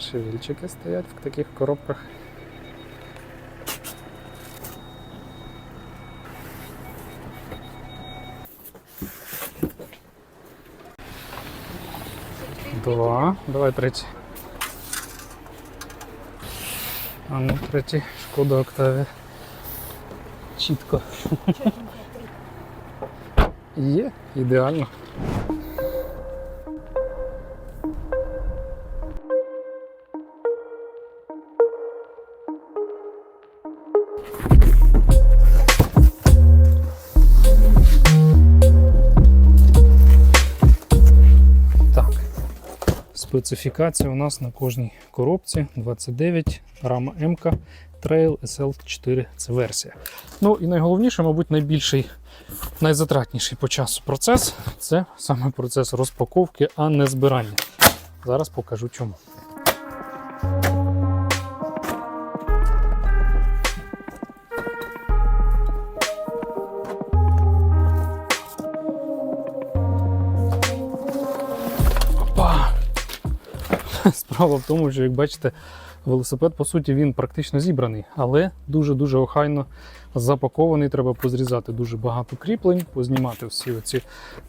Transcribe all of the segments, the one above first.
наші вільчики стоять в таких коробках. Два. Давай третій. А ну, третій. Шкода Октавія. Чітко. Є, ідеально. Специфікація у нас на кожній коробці 29 рама МК Trail SL4 це версія. Ну і найголовніше, мабуть, найбільший, найзатратніший по часу процес це саме процес розпаковки, а не збирання. Зараз покажу чому. Справа в тому, що, як бачите, велосипед, по суті, він практично зібраний, але дуже-дуже охайно запакований. Треба позрізати дуже багато кріплень, познімати всі оці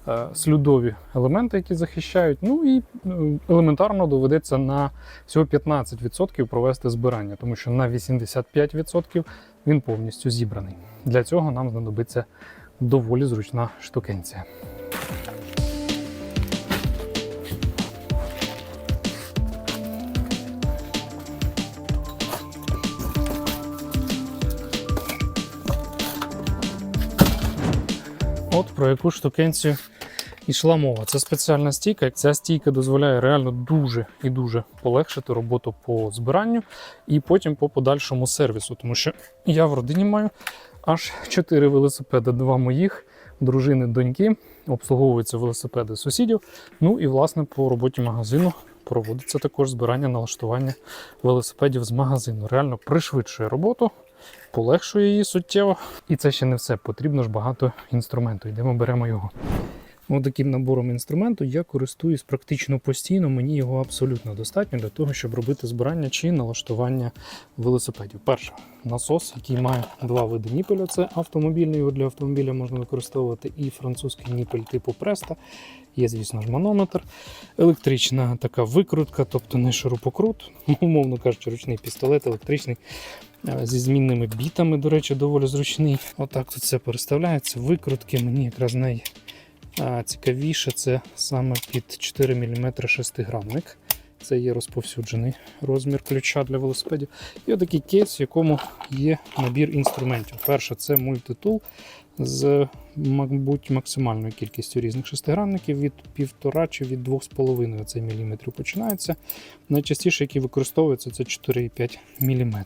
е, слюдові елементи, які захищають. Ну і е, елементарно доведеться на всього 15% провести збирання, тому що на 85% він повністю зібраний. Для цього нам знадобиться доволі зручна штукенція. От про яку штукенцію йшла мова. Це спеціальна стійка. Ця стійка дозволяє реально дуже і дуже полегшити роботу по збиранню і потім по подальшому сервісу. Тому що я в родині маю аж 4 велосипеди, два моїх, дружини, доньки. Обслуговуються велосипеди сусідів. Ну і власне по роботі магазину проводиться також збирання налаштування велосипедів з магазину. Реально пришвидшує роботу полегшує її суттєво. І це ще не все. Потрібно ж багато інструменту. Йдемо беремо його. Таким набором інструменту я користуюсь практично постійно. Мені його абсолютно достатньо для того, щоб робити збирання чи налаштування велосипедів. Перше насос, який має два види ніпеля. Це автомобільний його для автомобіля можна використовувати, і французький ніпель типу Преста. Є, звісно ж, манометр, електрична така викрутка, тобто не шурупокрут, умовно кажучи, ручний пістолет електричний е, зі змінними бітами, до речі, доволі зручний. Отак тут все переставляється. Викрутки мені якраз найцікавіше це саме під 4 мм шестигранник. Це є розповсюджений розмір ключа для велосипедів. І отакий кейс, в якому є набір інструментів. Перше, це мультитул з, мабуть, максимальною кількістю різних шестигранників від 1,5 чи від 2,5 цей міліметрів починається. Найчастіше, які використовуються, це 4,5 мм.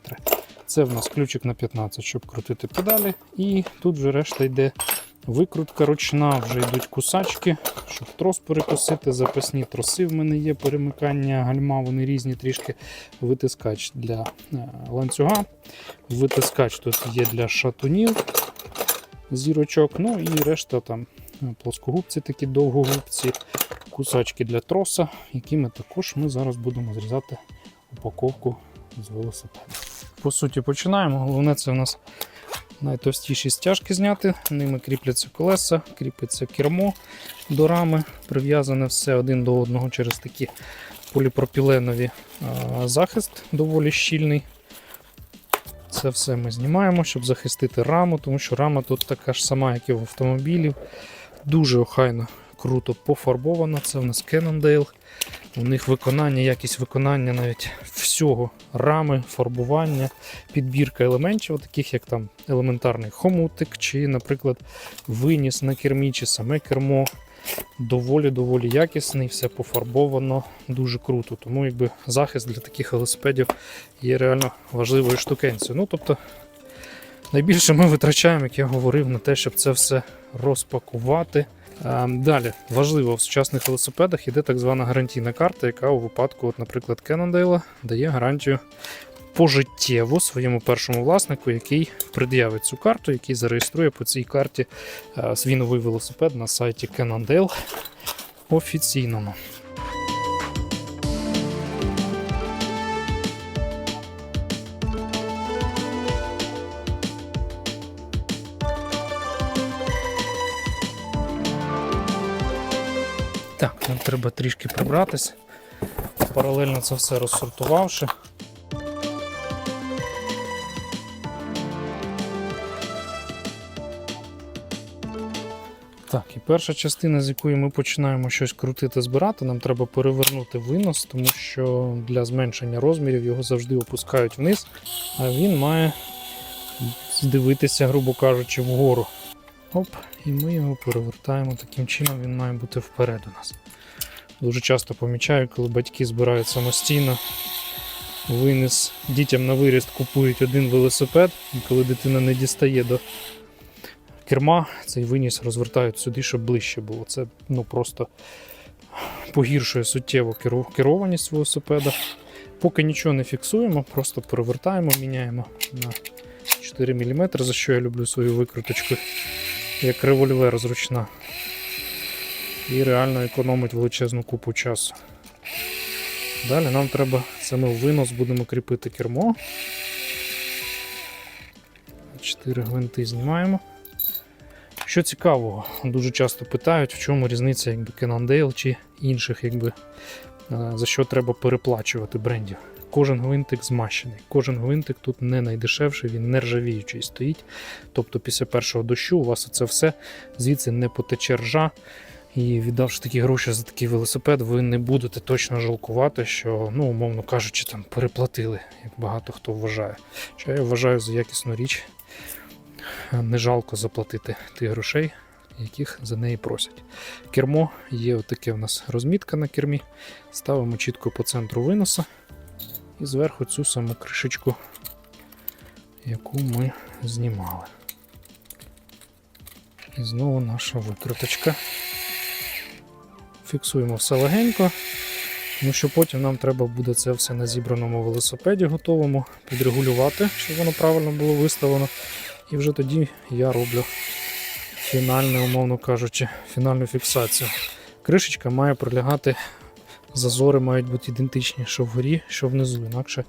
Це в нас ключик на 15, щоб крутити педалі. І тут вже решта йде викрутка ручна, вже йдуть кусачки, щоб трос перекусити. Запасні троси в мене є перемикання гальма, вони різні трішки. Витискач для е, ланцюга. Витискач тут є для шатунів зірочок. Ну і решта там е, плоскогубці, такі довгогубці, кусачки для троса, якими також ми зараз будемо зрізати упаковку з велосипеда. По суті, починаємо. Головне, це у нас найтовстіші стяжки зняти. Ними кріпляться колеса, кріпиться кермо до рами, прив'язане все один до одного через такі поліпропіленові захист доволі щільний. Це все ми знімаємо, щоб захистити раму, тому що рама тут така ж сама, як і в автомобілів. Дуже охайно, круто пофарбована. Це в нас Cannondale. У них виконання, якість виконання навіть всього рами, фарбування, підбірка елементів, таких як там елементарний хомутик, чи, наприклад, виніс на кермі, чи саме кермо. Доволі-доволі якісний, все пофарбовано, дуже круто. Тому якби захист для таких велосипедів є реально важливою штукенцією. Ну, тобто, найбільше ми витрачаємо, як я говорив, на те, щоб це все розпакувати. А, Далі важливо в сучасних велосипедах іде так звана гарантійна карта, яка у випадку, от, наприклад, Cannondale дає гарантію пожиттєво своєму першому власнику, який пред'явить цю карту, який зареєструє по цій карті е, свій новий велосипед на сайті Cannondale офіційному. Треба трішки прибратись. Паралельно це все розсортувавши. Так, і перша частина, з якої ми починаємо щось крутити, збирати, нам треба перевернути винос, тому що для зменшення розмірів його завжди опускають вниз, а він має здивитися, грубо кажучи, вгору. Оп, і ми його перевертаємо таким чином, він має бути вперед у нас. Дуже часто помічаю, коли батьки збирають самостійно винес дітям на виріст купують один велосипед, і коли дитина не дістає до керма, цей виніс розвертають сюди, щоб ближче було. Це ну, просто погіршує суттєво керованість велосипеда. Поки нічого не фіксуємо, просто перевертаємо, міняємо на 4 мм, за що я люблю свою викруточку, як револьвер зручна. І реально економить величезну купу часу. Далі нам треба, ми в винос будемо кріпити кермо. Чотири гвинти знімаємо. Що цікавого, дуже часто питають, в чому різниця якби Cannondale чи інших, якби, е, за що треба переплачувати брендів. Кожен гвинтик змащений. Кожен гвинтик тут не найдешевший, він не ржавіючий стоїть. Тобто після першого дощу у вас це все звідси не потече ржа. І віддавши такі гроші за такий велосипед, ви не будете точно жалкувати, що, ну, умовно кажучи, там переплатили, як багато хто вважає. Що я вважаю за якісну річ, не жалко заплатити тих грошей, яких за неї просять. Кермо є отаке у нас розмітка на кермі. Ставимо чітко по центру виноса і зверху цю саму кришечку, яку ми знімали. І знову наша викруточка. Фіксуємо все легенько, тому що потім нам треба буде це все на зібраному велосипеді готовому підрегулювати, щоб воно правильно було виставлено. І вже тоді я роблю фінальне, умовно кажучи, фінальну фіксацію. Кришечка має пролягати, зазори мають бути ідентичні, що вгорі, що внизу. Інакше,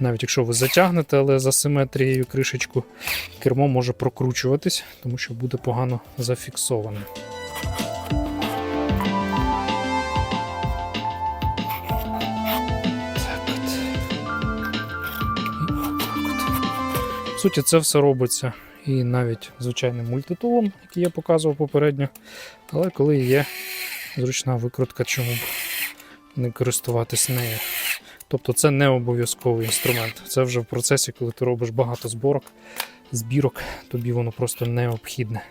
навіть якщо ви затягнете, але за симетрією кришечку, кермо може прокручуватись, тому що буде погано зафіксоване. Суті, це все робиться і навіть звичайним мультитулом, який я показував попередньо. Але коли є зручна викрутка, чому б не користуватись нею. Тобто це не обов'язковий інструмент. Це вже в процесі, коли ти робиш багато зборок, збірок, тобі воно просто необхідне.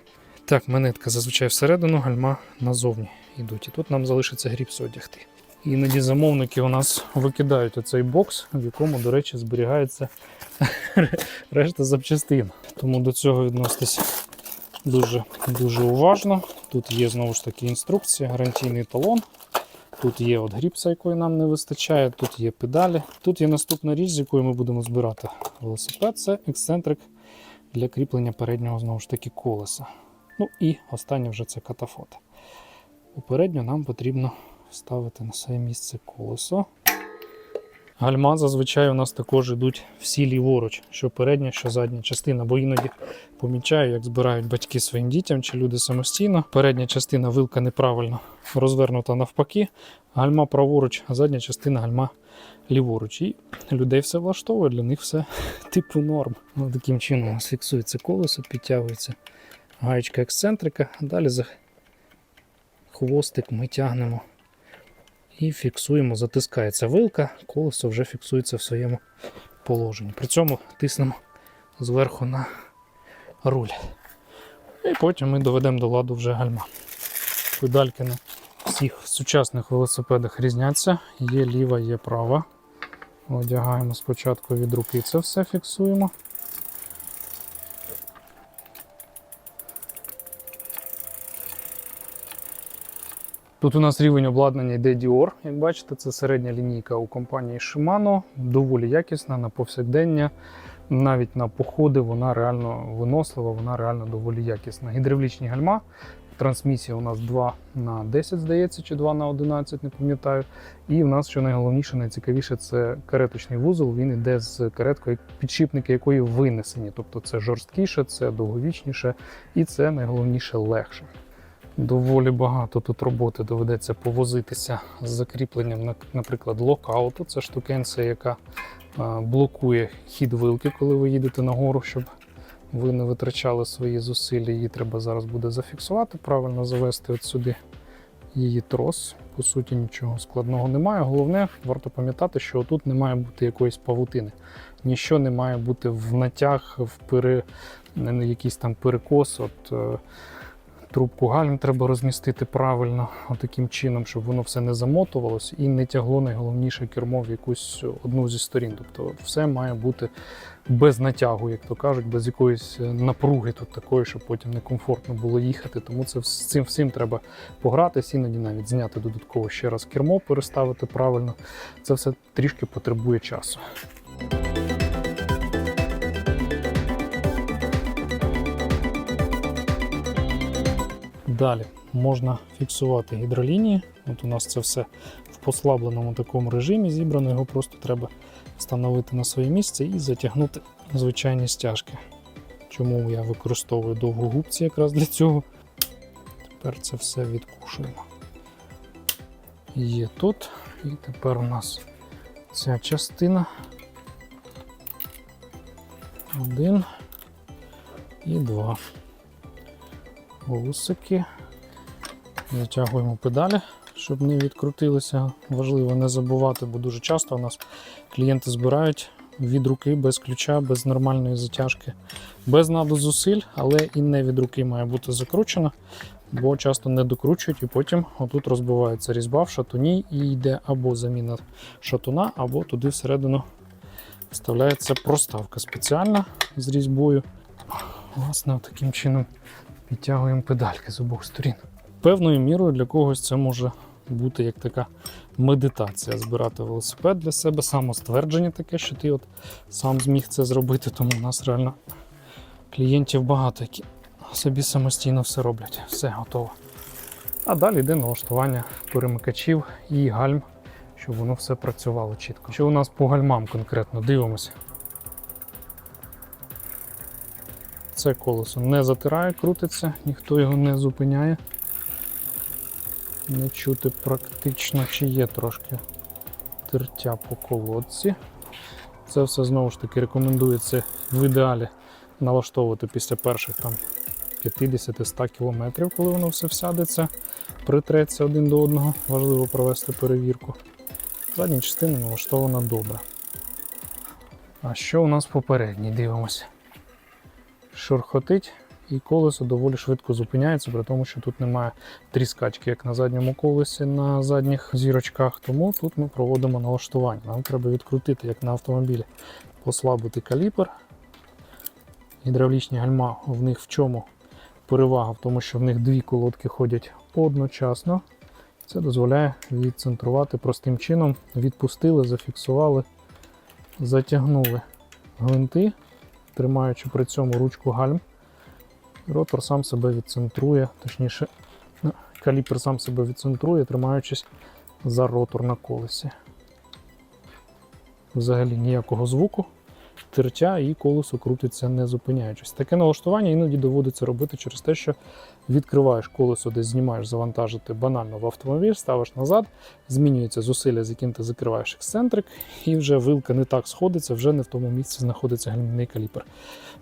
Так, монетка зазвичай всередину, гальма назовні йдуть. І тут нам залишиться гріпс одягти. Іноді замовники у нас викидають оцей бокс, в якому, до речі, зберігається решта запчастин. Тому до цього відноситись дуже, дуже уважно. Тут є знову ж таки інструкція, гарантійний талон. Тут є от гріпса, якої нам не вистачає, тут є педалі. Тут є наступна річ, з якою ми будемо збирати велосипед. Це ексцентрик для кріплення переднього знову ж таки колеса. Ну і останнє вже це катафота. Попередньо нам потрібно вставити на своє місце колесо. Гальма зазвичай у нас також йдуть всі ліворуч, що передня, що задня частина, бо іноді помічаю, як збирають батьки своїм дітям чи люди самостійно. Передня частина вилка неправильно розвернута навпаки, гальма праворуч, а задня частина гальма ліворуч. І людей все влаштовує, для них все типу норм. Ну, таким чином у нас фіксується колесо, підтягується гаєчка ексцентрика. Далі за хвостик ми тягнемо і фіксуємо, затискається вилка, колесо вже фіксується в своєму положенні. При цьому тиснемо зверху на руль. І потім ми доведемо до ладу вже гальма. Педальки на всіх сучасних велосипедах різняться. Є ліва, є права. Одягаємо спочатку від руки, це все фіксуємо. Тут у нас рівень обладнання йде Dior, як бачите, це середня лінійка у компанії Shimano, доволі якісна на повсякдення. Навіть на походи вона реально винослива, вона реально доволі якісна. Гідравлічні гальма. Трансмісія у нас 2 на 10, здається, чи 2 на 11, не пам'ятаю. І в нас, що найголовніше, найцікавіше, це кареточний вузол. Він йде з кареткою, підшипники якої винесені. Тобто це жорсткіше, це довговічніше і це найголовніше легше. Доволі багато тут роботи доведеться повозитися з закріпленням, наприклад, локауту. Це штукенція, яка блокує хід вилки, коли ви їдете нагору, щоб ви не витрачали свої зусилля. Її треба зараз буде зафіксувати, правильно завести от сюди її трос. По суті, нічого складного немає. Головне, варто пам'ятати, що тут не має бути якоїсь павутини. Ніщо не має бути в натяг, в пере... якийсь там перекос. От, е, Трубку гальм треба розмістити правильно, таким чином, щоб воно все не замотувалось і не тягло найголовніше кермо в якусь одну зі сторін. Тобто все має бути без натягу, як то кажуть, без якоїсь е, напруги тут такої, щоб потім некомфортно було їхати. Тому це з цим всім треба погратися, іноді навіть зняти додатково ще раз кермо, переставити правильно. Це все трішки потребує часу. Далі можна фіксувати гідролінії. От у нас це все в послабленому такому режимі зібрано. Його просто треба встановити на своє місце і затягнути звичайні стяжки. Чому я використовую довгогубці якраз для цього. Тепер це все відкушуємо. Є тут. І тепер у нас ця частина. Один і два вусики. Затягуємо педалі, щоб не відкрутилися. Важливо не забувати, бо дуже часто у нас клієнти збирають від руки без ключа, без нормальної затяжки, без наду зусиль, але і не від руки має бути закручено, бо часто не докручують і потім отут розбивається різьба в шатуні і йде або заміна шатуна, або туди всередину вставляється проставка спеціальна з різьбою. Власне, таким чином підтягуємо педальки з обох сторін. Певною мірою для когось це може бути як така медитація, збирати велосипед для себе, самоствердження таке, що ти от сам зміг це зробити, тому в нас реально клієнтів багато, які собі самостійно все роблять. Все готово. А далі йде налаштування перемикачів і гальм, щоб воно все працювало чітко. Що у нас по гальмам конкретно? Дивимося. Це колесо не затирає, крутиться, ніхто його не зупиняє. Не чути практично, чи є трошки тертя по колодці. Це все знову ж таки рекомендується в ідеалі налаштовувати після перших там 50-100 км, коли воно все всядеться, притреться один до одного. Важливо провести перевірку. Задня частина налаштована добре. А що у нас попередній? Дивимося шурхотить, і колесо доволі швидко зупиняється, при тому, що тут немає тріскачки, як на задньому колесі на задніх зірочках. Тому тут ми проводимо налаштування. Нам треба відкрутити, як на автомобілі, послабити каліпер. Гідравлічні гальма в них в чому перевага? В тому, що в них дві колодки ходять одночасно. Це дозволяє відцентрувати простим чином. Відпустили, зафіксували, затягнули гвинти тримаючи при цьому ручку гальм, ротор сам себе відцентрує, точніше, ну, каліпер сам себе відцентрує, тримаючись за ротор на колесі. Взагалі ніякого звуку, тертя і колесо крутиться не зупиняючись. Таке налаштування іноді доводиться робити через те, що відкриваєш колесо, десь знімаєш завантажити банально в автомобіль, ставиш назад, змінюється зусилля, з яким ти закриваєш ексцентрик, і вже вилка не так сходиться, вже не в тому місці знаходиться гальмівний каліпер.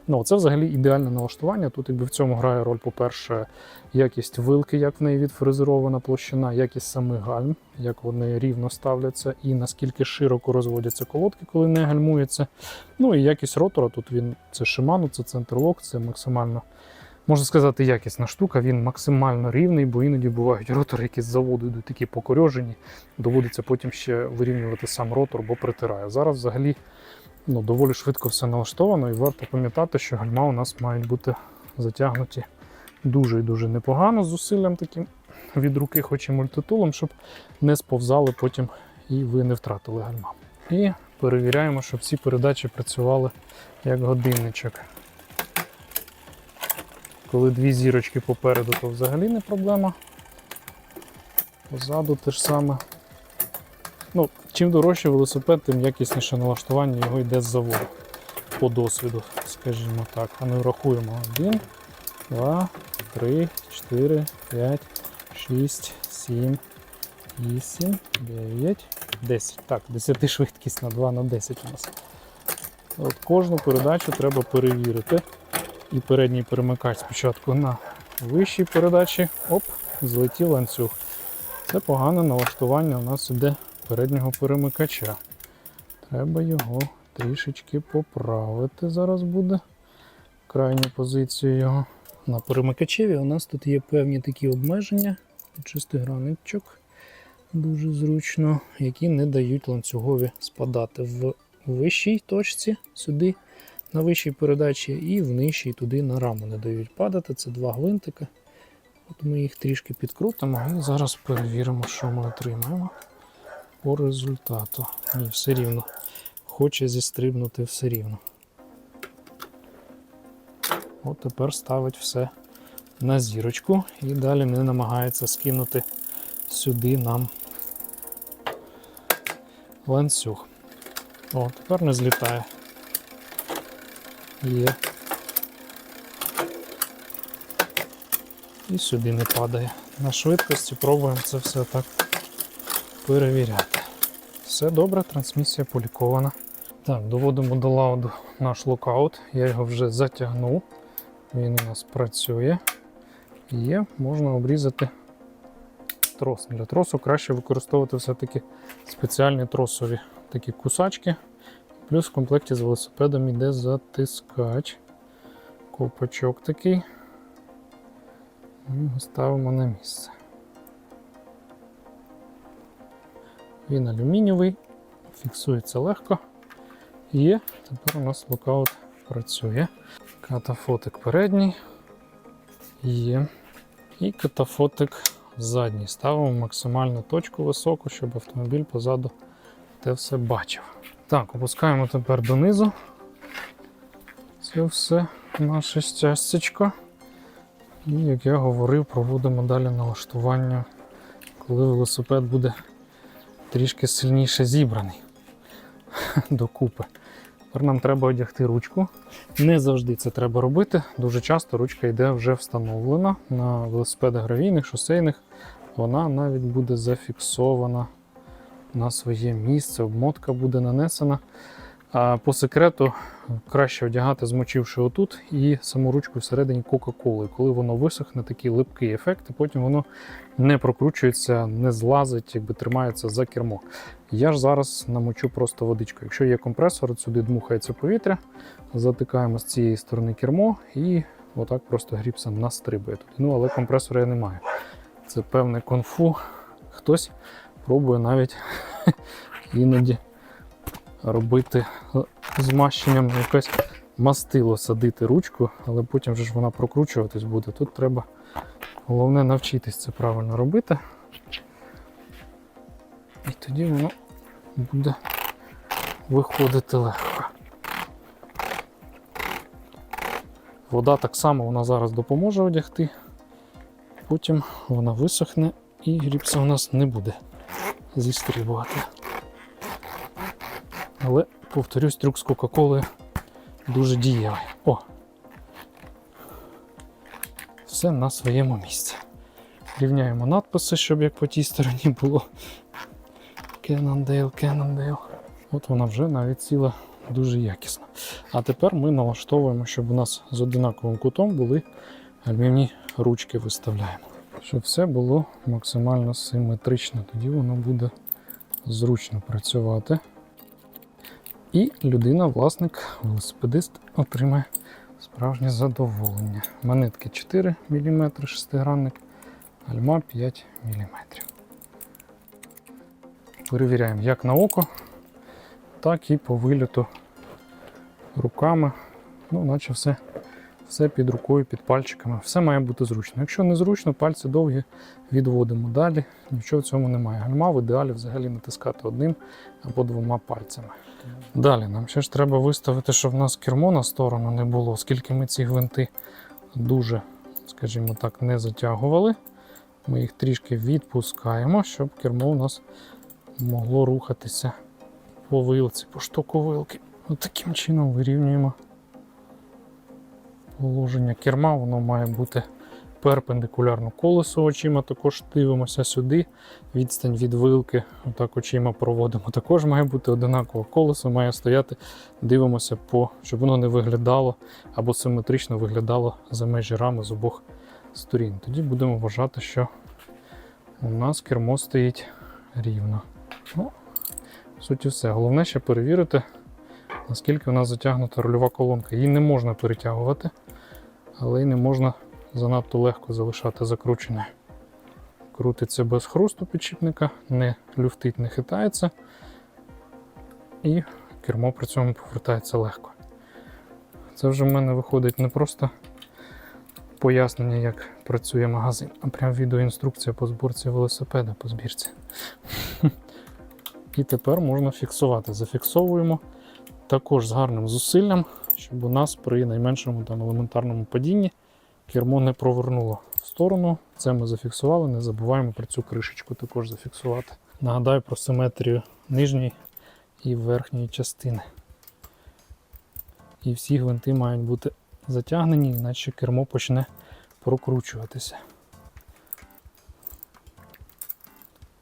Ну, це взагалі ідеальне налаштування. Тут якби в цьому грає роль, по-перше, якість вилки, як в неї відфрезерована площина, якість самих гальм, як вони рівно ставляться, і наскільки широко розводяться колодки, коли не гальмується. Ну і якість ротора. Тут він це Shimano, це центрлок, це максимально. Можна сказати, якісна штука, він максимально рівний, бо іноді бувають ротори, які з заводу йдуть такі покорьожені. Доводиться потім ще вирівнювати сам ротор, бо притирає. Зараз взагалі ну, доволі швидко все налаштовано, і варто пам'ятати, що гальма у нас мають бути затягнуті дуже і дуже непогано зусиллям таким від руки, хоч і мультитулом, щоб не сповзали потім і ви не втратили гальма. І перевіряємо, щоб всі передачі працювали як годинничок. Коли дві зірочки попереду, то взагалі не проблема. Позаду те ж саме. Ну, чим дорожче велосипед, тим якісніше налаштування його йде з заводу. По досвіду, скажімо так. А ми врахуємо. 1, 2, 3, 4, 5, 6, 7, 8, 9, 10. Так, 10 швидкість на 2 на 10 у нас. От кожну передачу треба перевірити. І передній перемикач спочатку на вищій передачі. Оп, злетів ланцюг. Це погане налаштування у нас іде переднього перемикача. Треба його трішечки поправити. Зараз буде крайню позицію його. На перемикачеві у нас тут є певні такі обмеження, шестигранничок, дуже зручно, які не дають ланцюгові спадати в вищій точці сюди, на вищій передачі, і в нижчій туди на раму не дають падати. Це два гвинтика. От ми їх трішки підкрутимо і зараз перевіримо, що ми отримаємо по результату. Ні, все рівно. Хоче зістрибнути все рівно. От тепер ставить все на зірочку і далі не намагається скинути сюди нам ланцюг. О, тепер не злітає. Є. І сюди не падає. На швидкості пробуємо це все так перевіряти. Все добре, трансмісія полікована. Так, доводимо до лауду наш локаут. Я його вже затягнув. Він у нас працює. Є, можна обрізати трос. Для тросу краще використовувати все-таки спеціальні тросові такі кусачки. Плюс в комплекті з велосипедом йде затискач. Копачок такий. Ми ставимо на місце. Він алюмінієвий, фіксується легко. Є, тепер у нас локаут працює. Катафотик передній. Є. І катафотик задній. Ставимо максимальну точку високу, щоб автомобіль позаду те все бачив. Так, опускаємо тепер донизу. Це все наше щастячко. І, як я говорив, проводимо далі налаштування, коли велосипед буде трішки сильніше зібраний докупи. Тепер нам треба одягти ручку. Не завжди це треба робити. Дуже часто ручка йде вже встановлена на велосипедах гравійних, шосейних. Вона навіть буде зафіксована на своє місце, обмотка буде нанесена. А по секрету краще одягати, змочивши отут, і саму ручку всередині Кока-Коли. Коли воно висохне, такий липкий ефект, і потім воно не прокручується, не злазить, якби тримається за кермо. Я ж зараз намочу просто водичкою. Якщо є компресор, от сюди дмухається повітря, затикаємо з цієї сторони кермо і отак просто гріпсом настрибує туди. Ну, але компресора я не маю. Це певне конфу. Хтось пробує навіть іноді робити змащенням якесь мастило садити ручку, але потім вже ж вона прокручуватись буде. Тут треба головне навчитись це правильно робити. І тоді воно буде виходити легко. Вода так само вона зараз допоможе одягти, потім вона висохне і грібця у нас не буде зістрібувати. Але, повторюсь, трюк з Кока-Колою дуже дієвий. О! Все на своєму місці. Рівняємо надписи, щоб як по тій стороні було. Cannondale, Cannondale. От вона вже навіть ціла дуже якісно. А тепер ми налаштовуємо, щоб у нас з одинаковим кутом були гальмівні ручки виставляємо. Щоб все було максимально симетрично, тоді воно буде зручно працювати. І людина, власник, велосипедист, отримає справжнє задоволення. Монетки 4 мм шестигранник, гальма 5 мм. Перевіряємо як на око, так і по вильоту руками. Ну, наче все, все під рукою, під пальчиками. Все має бути зручно. Якщо не зручно, пальці довгі відводимо далі. Нічого в цьому немає. Гальма в ідеалі взагалі натискати одним або двома пальцями. Далі нам ще ж треба виставити, щоб в нас кермо на сторону не було, оскільки ми ці гвинти дуже, скажімо так, не затягували. Ми їх трішки відпускаємо, щоб кермо у нас могло рухатися по вилці, по штоку вилки. От таким чином вирівнюємо положення керма, воно має бути перпендикулярно колесу очима, також дивимося сюди. Відстань від вилки, отак очима проводимо. Також має бути одинаково. Колесо має стояти, дивимося, по, щоб воно не виглядало або симетрично виглядало за межі рами з обох сторін. Тоді будемо вважати, що у нас кермо стоїть рівно. Ну, суті, все. Головне ще перевірити, наскільки у нас затягнута рульова колонка. Її не можна перетягувати, але й не можна занадто легко залишати закрученою. Крутиться без хрусту підшипника, не люфтить, не хитається. І кермо при цьому повертається легко. Це вже в мене виходить не просто пояснення, як працює магазин, а прям відеоінструкція по зборці велосипеда по збірці. І тепер можна фіксувати. Зафіксовуємо також з гарним зусиллям, щоб у нас при найменшому там елементарному падінні кермо не провернуло в сторону. Це ми зафіксували, не забуваємо про цю кришечку також зафіксувати. Нагадаю про симетрію нижньої і верхньої частини. І всі гвинти мають бути затягнені, іначе кермо почне прокручуватися.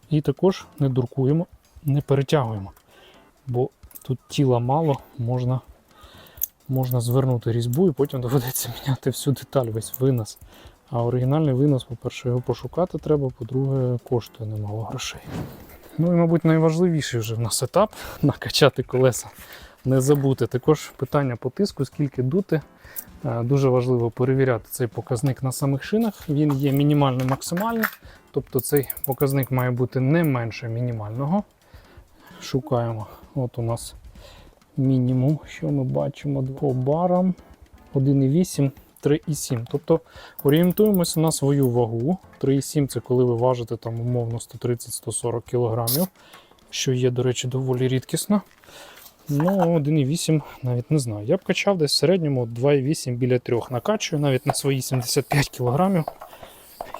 І також не дуркуємо, не перетягуємо, бо тут тіла мало, можна, можна звернути різьбу і потім доведеться міняти всю деталь, весь винос. А оригінальний винос, по-перше, його пошукати треба, по-друге, коштує немало грошей. Ну і, мабуть, найважливіший вже в нас етап накачати колеса. Не забути. Також питання по тиску, скільки дути. Е, Дуже важливо перевіряти цей показник на самих шинах. Він є мінімально максимальний, тобто цей показник має бути не менше мінімального. Шукаємо. От у нас мінімум, що ми бачимо по барам 1,8, 3,7. Тобто орієнтуємося на свою вагу. 3,7 це коли ви важите там умовно 130-140 кг, що є, до речі, доволі рідкісно. Ну, 1,8 навіть не знаю. Я б качав десь в середньому 2,8 біля 3 накачую, навіть на свої 75 кг.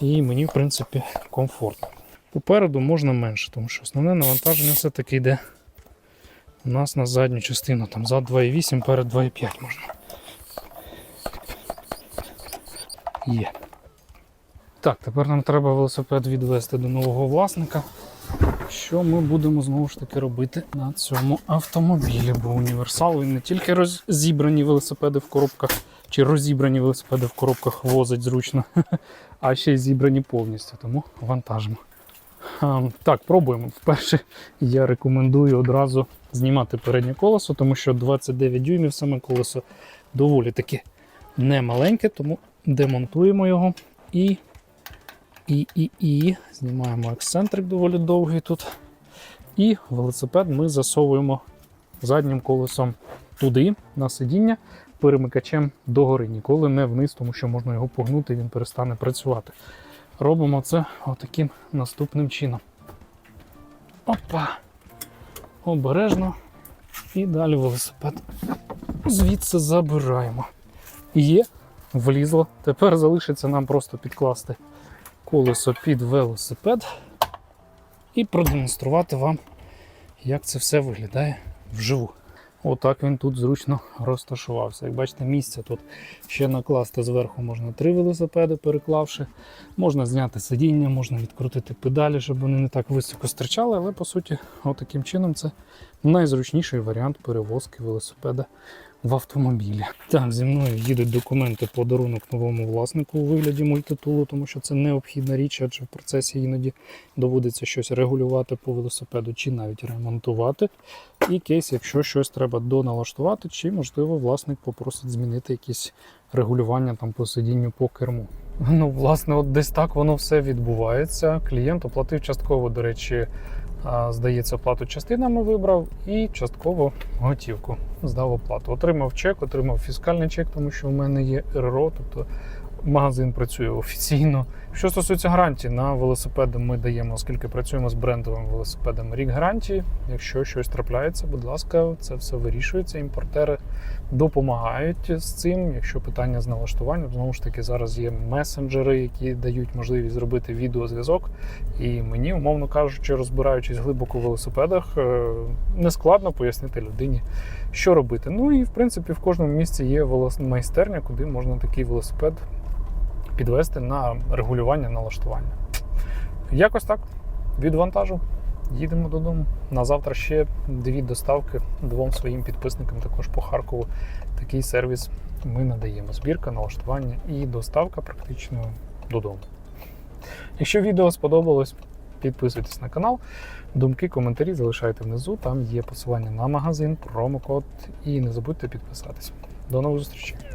І мені, в принципі, комфортно. Попереду можна менше, тому що основне навантаження все-таки йде у нас на задню частину. Там за 2,8, перед 2,5 можна. Є. Так, тепер нам треба велосипед відвести до нового власника. Що ми будемо знову ж таки робити на цьому автомобілі? Бо універсал він не тільки розібрані велосипеди в коробках, чи розібрані велосипеди в коробках возить зручно, а ще й зібрані повністю, тому вантажимо. Так, пробуємо. Вперше я рекомендую одразу знімати переднє колесо, тому що 29 дюймів саме колесо доволі таки немаленьке, тому демонтуємо його і і, і, і. Знімаємо ексцентрик доволі довгий тут. І велосипед ми засовуємо заднім колесом туди, на сидіння, перемикачем догори, ніколи не вниз, тому що можна його погнути, він перестане працювати. Робимо це отаким наступним чином. Опа! Обережно. І далі велосипед звідси забираємо. Є, влізло. Тепер залишиться нам просто підкласти колесо під велосипед і продемонструвати вам, як це все виглядає вживу. Отак він тут зручно розташувався. Як бачите, місце тут ще накласти зверху можна три велосипеди, переклавши. Можна зняти сидіння, можна відкрутити педалі, щоб вони не так високо стирчали, але по суті, отаким чином це найзручніший варіант перевозки велосипеда в автомобілі. Так, зі мною їдуть документи подарунок новому власнику у вигляді мультитулу, тому що це необхідна річ, адже в процесі іноді доводиться щось регулювати по велосипеду чи навіть ремонтувати. І кейс, якщо щось треба доналаштувати, чи можливо власник попросить змінити якісь регулювання там по сидінню по керму. Ну, власне, от десь так воно все відбувається. Клієнт оплатив частково, до речі, здається, оплату частинами вибрав і частково готівку здав оплату. Отримав чек, отримав фіскальний чек, тому що в мене є РРО, тобто магазин працює офіційно. Що стосується гарантії, на велосипеди ми даємо, оскільки працюємо з брендовими велосипедами, рік гарантії. Якщо щось трапляється, будь ласка, це все вирішується. Імпортери допомагають з цим. Якщо питання з налаштуванням, знову ж таки, зараз є месенджери, які дають можливість зробити відеозв'язок. І мені, умовно кажучи, розбираючись глибоко в велосипедах, е, не складно пояснити людині, що робити. Ну і в принципі в кожному місці є велос- майстерня, куди можна такий велосипед підвести на регулювання налаштування. Якось так. Відвантажу. Їдемо додому. На завтра ще дві доставки двом своїм підписникам також по Харкову. Такий сервіс ми надаємо. Збірка, налаштування і доставка практично додому. Якщо відео сподобалось, підписуйтесь на канал. Думки, коментарі залишайте внизу. Там є посилання на магазин, промокод. І не забудьте підписатись. До нових зустрічей!